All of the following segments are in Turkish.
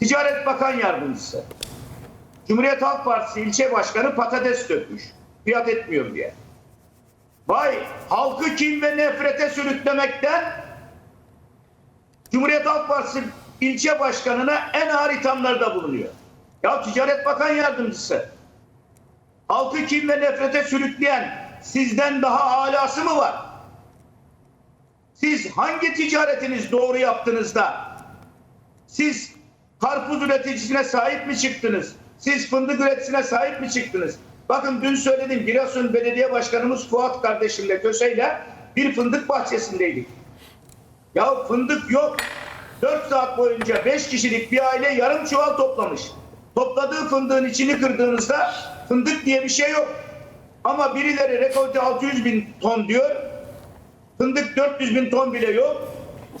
Ticaret Bakan Yardımcısı. Cumhuriyet Halk Partisi ilçe başkanı patates dökmüş. Fiyat etmiyor diye. Vay halkı kin ve nefrete sürüklemekten Cumhuriyet Halk Partisi ilçe başkanına en ağır ithamlarda bulunuyor. Ya Ticaret Bakan Yardımcısı halkı kin ve nefrete sürükleyen sizden daha alası mı var? Siz hangi ticaretiniz doğru yaptınız da siz karpuz üreticisine sahip mi çıktınız? Siz fındık üreticisine sahip mi çıktınız? Bakın dün söyledim Giresun Belediye Başkanımız Fuat kardeşimle Köse'yle bir fındık bahçesindeydik. Ya fındık yok. 4 saat boyunca 5 kişilik bir aile yarım çuval toplamış. Topladığı fındığın içini kırdığınızda fındık diye bir şey yok. Ama birileri rekolte 600 bin ton diyor. Fındık 400 bin ton bile yok.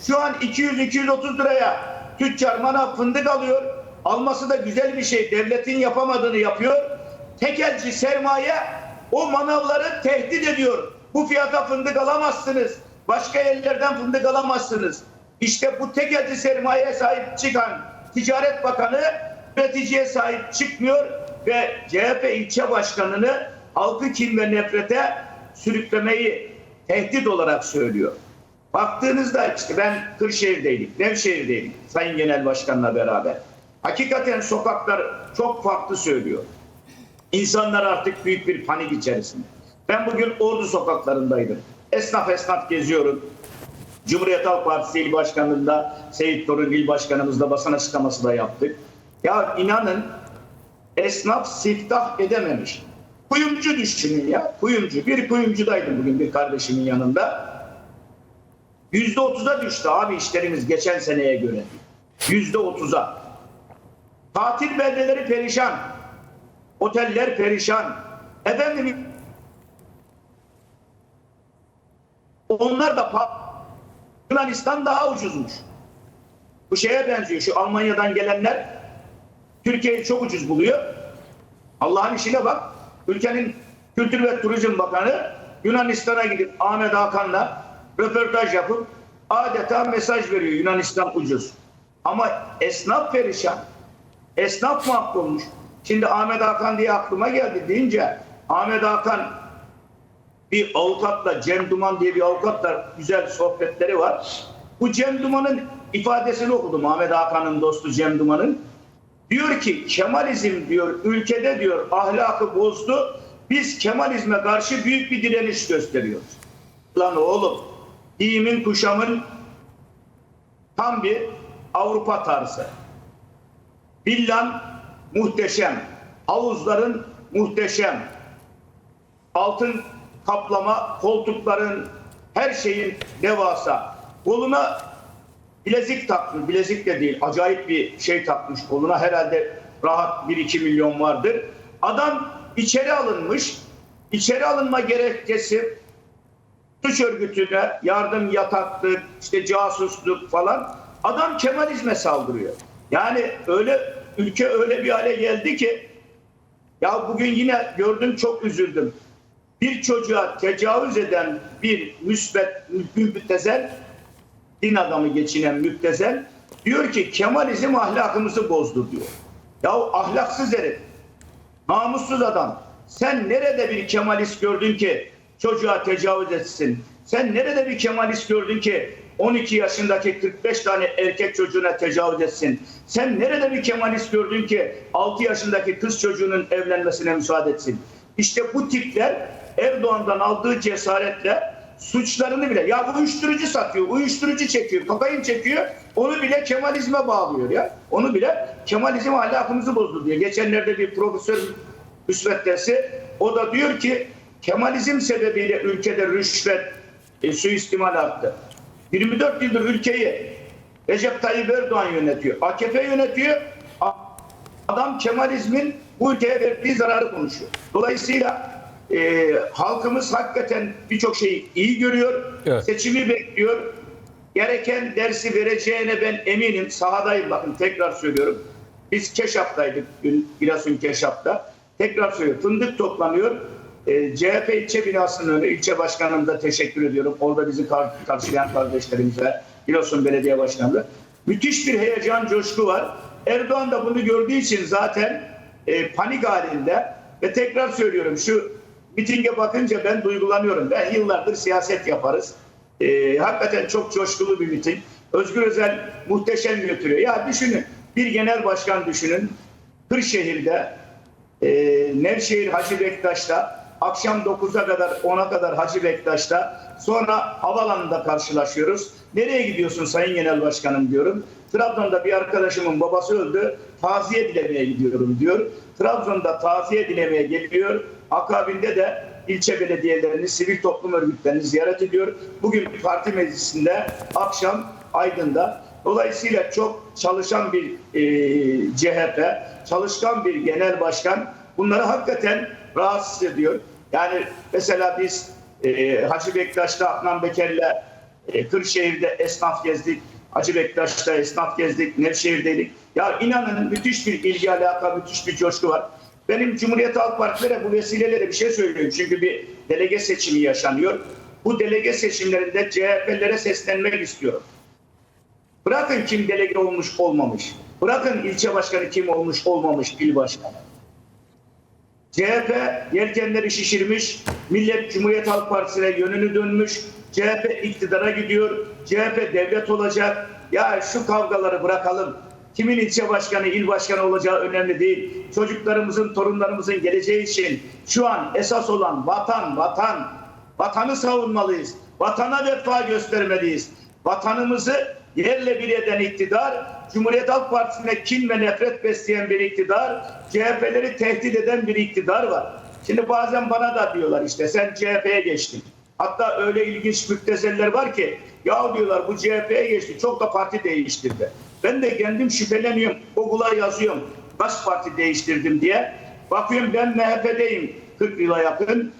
Şu an 200-230 liraya tüccar manav fındık alıyor. Alması da güzel bir şey. Devletin yapamadığını yapıyor. Tekelci sermaye o manavları tehdit ediyor. Bu fiyata fındık alamazsınız. Başka yerlerden fındık alamazsınız. İşte bu tekelci sermayeye sahip çıkan Ticaret Bakanı üreticiye sahip çıkmıyor ve CHP ilçe başkanını halkı kin ve nefrete sürüklemeyi tehdit olarak söylüyor. Baktığınızda işte ben Kırşehir'deydim, Nevşehir'deydim Sayın Genel Başkan'la beraber. Hakikaten sokaklar çok farklı söylüyor. İnsanlar artık büyük bir panik içerisinde. Ben bugün Ordu sokaklarındaydım. Esnaf esnaf geziyorum. Cumhuriyet Halk Partisi İl Başkanlığı'nda Seyit Torun İl Başkanımızla basın açıklaması da yaptık. Ya inanın esnaf siftah edememiş. Kuyumcu düşünün ya. Kuyumcu. Bir kuyumcudaydım bugün bir kardeşimin yanında. Yüzde otuza düştü abi işlerimiz geçen seneye göre. Yüzde otuza. Tatil beldeleri perişan. Oteller perişan. Efendim onlar da Yunanistan daha ucuzmuş. Bu şeye benziyor. Şu Almanya'dan gelenler Türkiye'yi çok ucuz buluyor. Allah'ın işine bak. Ülkenin Kültür ve Turizm Bakanı Yunanistan'a gidip Ahmet Hakan'la röportaj yapıp adeta mesaj veriyor Yunanistan ucuz. Ama esnaf perişan. Esnaf mahvolmuş. Şimdi Ahmet Hakan diye aklıma geldi deyince Ahmet Hakan bir avukatla Cem Duman diye bir avukatla güzel sohbetleri var. Bu Cem Duman'ın ifadesini okudum Ahmet Hakan'ın dostu Cem Duman'ın. Diyor ki Kemalizm diyor ülkede diyor ahlakı bozdu. Biz Kemalizme karşı büyük bir direniş gösteriyoruz. Lan oğlum giyimin kuşamın tam bir Avrupa tarzı. Villan muhteşem. Havuzların muhteşem. Altın kaplama, koltukların her şeyin devasa. Koluna bilezik takmış. Bilezik de değil. Acayip bir şey takmış koluna. Herhalde rahat 1-2 milyon vardır. Adam içeri alınmış. İçeri alınma gerekçesi suç örgütüne yardım yataklık, işte casusluk falan. Adam Kemalizme saldırıyor. Yani öyle ülke öyle bir hale geldi ki ya bugün yine gördüm çok üzüldüm. Bir çocuğa tecavüz eden bir müsbet müptezel din adamı geçinen müptezel diyor ki Kemalizm ahlakımızı bozdu diyor. Ya ahlaksız herif, namussuz adam. Sen nerede bir Kemalist gördün ki çocuğa tecavüz etsin? Sen nerede bir Kemalist gördün ki 12 yaşındaki 45 tane erkek çocuğuna tecavüz etsin? Sen nerede bir Kemalist gördün ki 6 yaşındaki kız çocuğunun evlenmesine müsaade etsin? İşte bu tipler Erdoğan'dan aldığı cesaretle suçlarını bile ya uyuşturucu satıyor, uyuşturucu çekiyor, kokain çekiyor. Onu bile Kemalizme bağlıyor ya. Onu bile Kemalizm ahlakımızı bozdu diye. Geçenlerde bir profesör Hüsmet dersi o da diyor ki Kemalizm sebebiyle ülkede rüşvet e, suistimal arttı. 24 yıldır ülkeyi Recep Tayyip Erdoğan yönetiyor. AKP yönetiyor. Adam Kemalizmin bu ülkeye verdiği zararı konuşuyor. Dolayısıyla e, halkımız hakikaten birçok şeyi iyi görüyor. Evet. Seçimi bekliyor. Gereken dersi vereceğine ben eminim. Sahadayım bakın tekrar söylüyorum. Biz Keşap'taydık dün Giresun Keşap'ta. Tekrar söylüyorum. Fındık toplanıyor. E, CHP ilçe binasının önünde ilçe başkanım da teşekkür ediyorum. Orada bizi kar- karşılayan kardeşlerimize, Giresun Belediye Başkanı. Müthiş bir heyecan, coşku var. Erdoğan da bunu gördüğü için zaten e, panik halinde ve tekrar söylüyorum şu mitinge bakınca ben duygulanıyorum. Ben yıllardır siyaset yaparız. E, hakikaten çok coşkulu bir miting. Özgür Özel muhteşem götürüyor. Ya düşünün bir genel başkan düşünün. Kırşehir'de e, Nevşehir Hacı Bektaş'ta akşam 9'a kadar 10'a kadar Hacı Bektaş'ta sonra havalanında karşılaşıyoruz. Nereye gidiyorsun Sayın Genel Başkanım diyorum. Trabzon'da bir arkadaşımın babası öldü. Taziye dilemeye gidiyorum diyor. Trabzon'da taziye dilemeye geliyor. Akabinde de ilçe belediyelerini, sivil toplum örgütlerini ziyaret ediyor. Bugün parti meclisinde akşam Aydın'da Dolayısıyla çok çalışan bir e, CHP, çalışkan bir genel başkan bunları hakikaten rahatsız ediyor. Yani mesela biz e, Hacı Bektaş'ta Adnan Beker'le e, Kırşehir'de esnaf gezdik. Hacı Bektaş'ta esnaf gezdik, Nevşehir'deydik. Ya inanın müthiş bir ilgi alaka, müthiş bir coşku var. Benim Cumhuriyet Halk Partilere bu vesileyle bir şey söylüyorum. Çünkü bir delege seçimi yaşanıyor. Bu delege seçimlerinde CHP'lere seslenmek istiyorum. Bırakın kim delege olmuş olmamış. Bırakın ilçe başkanı kim olmuş olmamış il başkanı. CHP yelkenleri şişirmiş, Millet Cumhuriyet Halk Partisi'ne yönünü dönmüş, CHP iktidara gidiyor, CHP devlet olacak. Ya şu kavgaları bırakalım. Kimin ilçe başkanı, il başkanı olacağı önemli değil. Çocuklarımızın, torunlarımızın geleceği için şu an esas olan vatan, vatan. Vatanı savunmalıyız. Vatana vefa göstermeliyiz. Vatanımızı yerle bir eden iktidar, Cumhuriyet Halk Partisi'ne kin ve nefret besleyen bir iktidar, CHP'leri tehdit eden bir iktidar var. Şimdi bazen bana da diyorlar işte sen CHP'ye geçtin. Hatta öyle ilginç müptezeller var ki ya diyorlar bu CHP'ye geçti çok da parti değiştirdi. Ben de kendim şüpheleniyorum. Google'a yazıyorum kaç parti değiştirdim diye. Bakıyorum ben MHP'deyim 40 yıla yakın.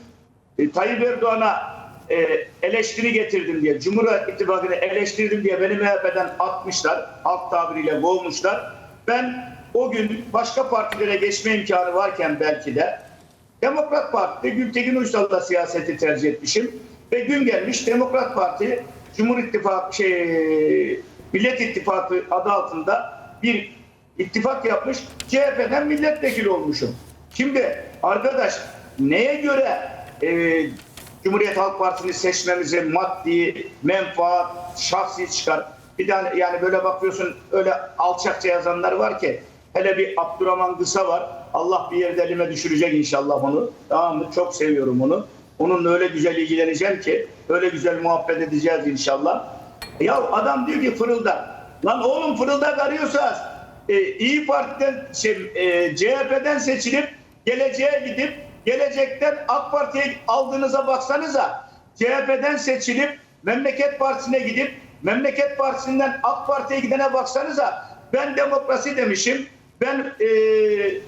E, Tayyip Erdoğan'a e, eleştiri getirdim diye, Cumhur İttifakı'nı eleştirdim diye beni MHP'den atmışlar, halk tabiriyle boğmuşlar. Ben o gün başka partilere geçme imkanı varken belki de Demokrat Parti'de Gültekin Uysal'da siyaseti tercih etmişim. Ve gün gelmiş Demokrat Parti Cumhur İttifakı şey Millet İttifakı adı altında bir ittifak yapmış. CHP'den milletvekili olmuşum. Şimdi arkadaş neye göre e, Cumhuriyet Halk Partisi'ni seçmemize maddi, menfaat, şahsi çıkar. Bir tane yani böyle bakıyorsun öyle alçakça yazanlar var ki hele bir Abdurrahman Kısa var. Allah bir yerde elime düşürecek inşallah onu. Tamam mı? Çok seviyorum onu. Onunla öyle güzel ilgileneceğim ki öyle güzel muhabbet edeceğiz inşallah. Ya adam diyor ki fırıldak. Lan oğlum fırıldak arıyorsanız e, İyi Parti'den şey, e, CHP'den seçilip geleceğe gidip gelecekten AK Parti'ye aldığınıza baksanıza CHP'den seçilip Memleket Partisi'ne gidip Memleket Partisi'nden AK Parti'ye gidene baksanıza ben demokrasi demişim ben e,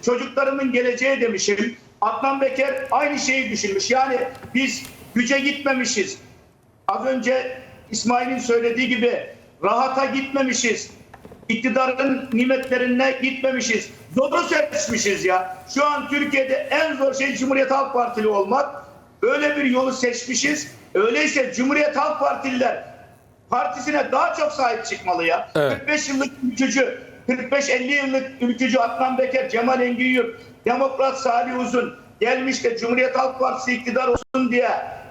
çocuklarımın geleceği demişim. Adnan Beker aynı şeyi düşünmüş. Yani biz güce gitmemişiz. Az önce İsmail'in söylediği gibi rahata gitmemişiz iktidarın nimetlerine gitmemişiz. Zoru seçmişiz ya. Şu an Türkiye'de en zor şey Cumhuriyet Halk Partili olmak. Böyle bir yolu seçmişiz. Öyleyse Cumhuriyet Halk Partililer partisine daha çok sahip çıkmalı ya. Evet. 45 yıllık ülkücü, 45-50 yıllık ülkücü Adnan Beker, Cemal Engin Demokrat Salih Uzun gelmiş de Cumhuriyet Halk Partisi iktidar olsun diye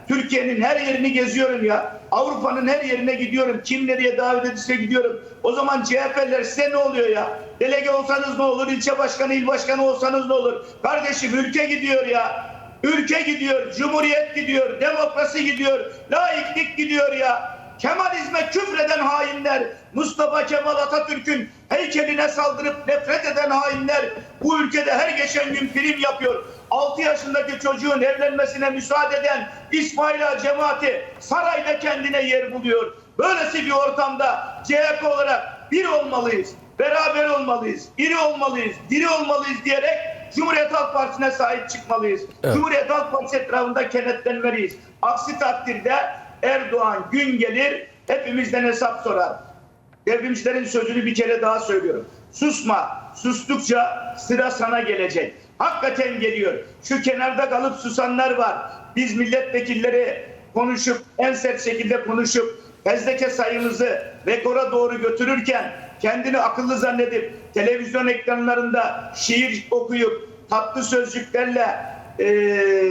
Türkiye'nin her yerini geziyorum ya. Avrupa'nın her yerine gidiyorum. Kim nereye davet edilse gidiyorum. O zaman CHP'ler size ne oluyor ya? Delege olsanız ne olur? İlçe başkanı, il başkanı olsanız ne olur? Kardeşim ülke gidiyor ya. Ülke gidiyor, cumhuriyet gidiyor, demokrasi gidiyor, laiklik gidiyor ya. Kemalizme küfreden hainler, Mustafa Kemal Atatürk'ün heykeline saldırıp nefret eden hainler bu ülkede her geçen gün prim yapıyor. 6 yaşındaki çocuğun evlenmesine müsaade eden İsmail Ağa cemaati sarayda kendine yer buluyor. Böylesi bir ortamda CHP olarak bir olmalıyız, beraber olmalıyız, iri olmalıyız, diri olmalıyız diyerek Cumhuriyet Halk Partisi'ne sahip çıkmalıyız. Evet. Cumhuriyet Halk Partisi etrafında kenetlenmeliyiz. Aksi takdirde Erdoğan gün gelir hepimizden hesap sorar. Devrimcilerin sözünü bir kere daha söylüyorum. Susma. Sustukça sıra sana gelecek. Hakikaten geliyor. Şu kenarda kalıp susanlar var. Biz milletvekilleri konuşup en sert şekilde konuşup fezleke sayımızı rekora doğru götürürken kendini akıllı zannedip televizyon ekranlarında şiir okuyup tatlı sözcüklerle e,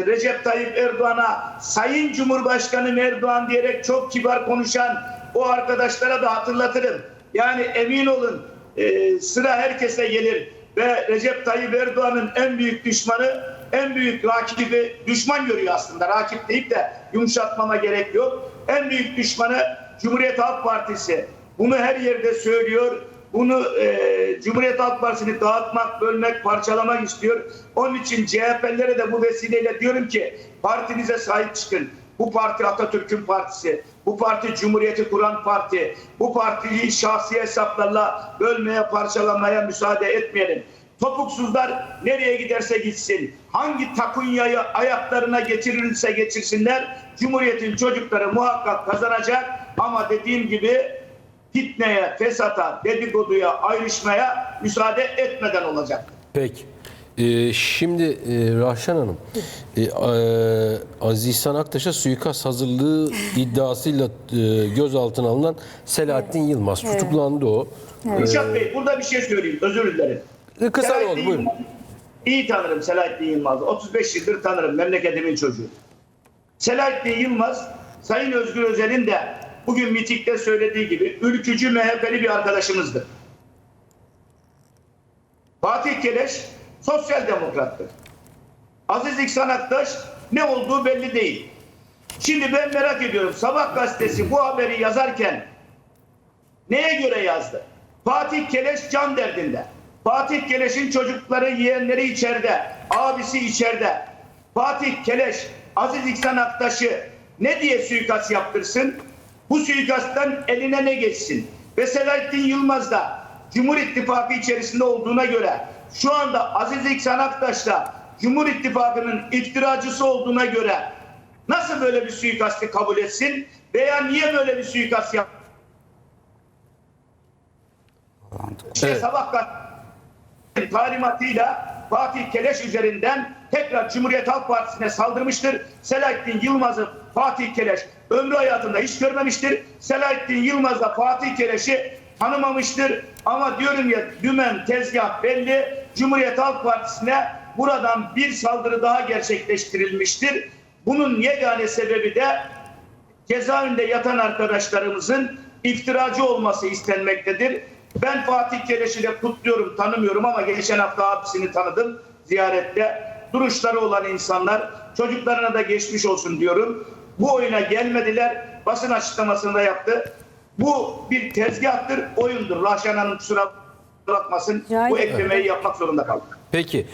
Recep Tayyip Erdoğan'a Sayın Cumhurbaşkanı Erdoğan diyerek çok kibar konuşan o arkadaşlara da hatırlatırım. Yani emin olun e, sıra herkese gelir ve Recep Tayyip Erdoğan'ın en büyük düşmanı, en büyük rakibi, düşman görüyor aslında. Rakip deyip de yumuşatmama gerek yok. En büyük düşmanı Cumhuriyet Halk Partisi. Bunu her yerde söylüyor. Bunu e, Cumhuriyet Halk Partisi'ni dağıtmak, bölmek, parçalamak istiyor. Onun için CHP'lilere de bu vesileyle diyorum ki partinize sahip çıkın. Bu parti Atatürk'ün partisi. Bu parti Cumhuriyeti kuran parti. Bu partiyi şahsi hesaplarla bölmeye, parçalamaya müsaade etmeyelim. Topuksuzlar nereye giderse gitsin, hangi takunyayı ayaklarına geçirirse geçirsinler, Cumhuriyet'in çocukları muhakkak kazanacak ama dediğim gibi fitneye, fesata, dedikoduya, ayrışmaya müsaade etmeden olacak. Peki. Ee, şimdi e, Rahşan Hanım, e, e, Aziz İhsan Aktaş'a suikast hazırlığı iddiasıyla e, gözaltına alınan Selahattin Yılmaz tutuklandı o. Kürşat Bey burada bir şey söyleyeyim, özür dilerim. E, kısa yol buyurun. Yılmaz- İyi tanırım Selahattin Yılmaz'ı. 35 yıldır tanırım memleketimin çocuğu. Selahattin Yılmaz, Sayın Özgür Özel'in de bugün mitikte söylediği gibi ülkücü MHP'li bir arkadaşımızdır. Fatih Keleş sosyal demokrattır. Aziz İhsan Aktaş ne olduğu belli değil. Şimdi ben merak ediyorum Sabah gazetesi bu haberi yazarken Neye göre yazdı? Fatih Keleş can derdinde. Fatih Keleş'in çocukları, yeğenleri içeride. Abisi içeride. Fatih Keleş, Aziz İhsan Aktaş'ı ne diye suikast yaptırsın? Bu suikasttan eline ne geçsin? Ve Selahattin Yılmaz da Cumhur İttifakı içerisinde olduğuna göre şu anda Aziz İhsan Aktaş da Cumhur İttifakı'nın iftiracısı olduğuna göre nasıl böyle bir suikastı kabul etsin? Veya niye böyle bir suikast yaptı? Şey, Evet. sabah talimatıyla Fatih Keleş üzerinden tekrar Cumhuriyet Halk Partisi'ne saldırmıştır. Selahattin Yılmaz'ı Fatih Keleş ömrü hayatında hiç görmemiştir. Selahattin Yılmaz da Fatih Keleş'i tanımamıştır. Ama diyorum ya dümen tezgah belli. Cumhuriyet Halk Partisi'ne buradan bir saldırı daha gerçekleştirilmiştir. Bunun yegane sebebi de cezaevinde yatan arkadaşlarımızın iftiracı olması istenmektedir. Ben Fatih Keleş'i de kutluyorum, tanımıyorum ama geçen hafta abisini tanıdım ziyarette. Duruşları olan insanlar, çocuklarına da geçmiş olsun diyorum. Bu oyuna gelmediler, basın açıklamasını da yaptı. Bu bir tezgahtır, oyundur. Rahşan Hanım kusura bakmasın, bu eklemeyi yapmak zorunda kaldık. Peki.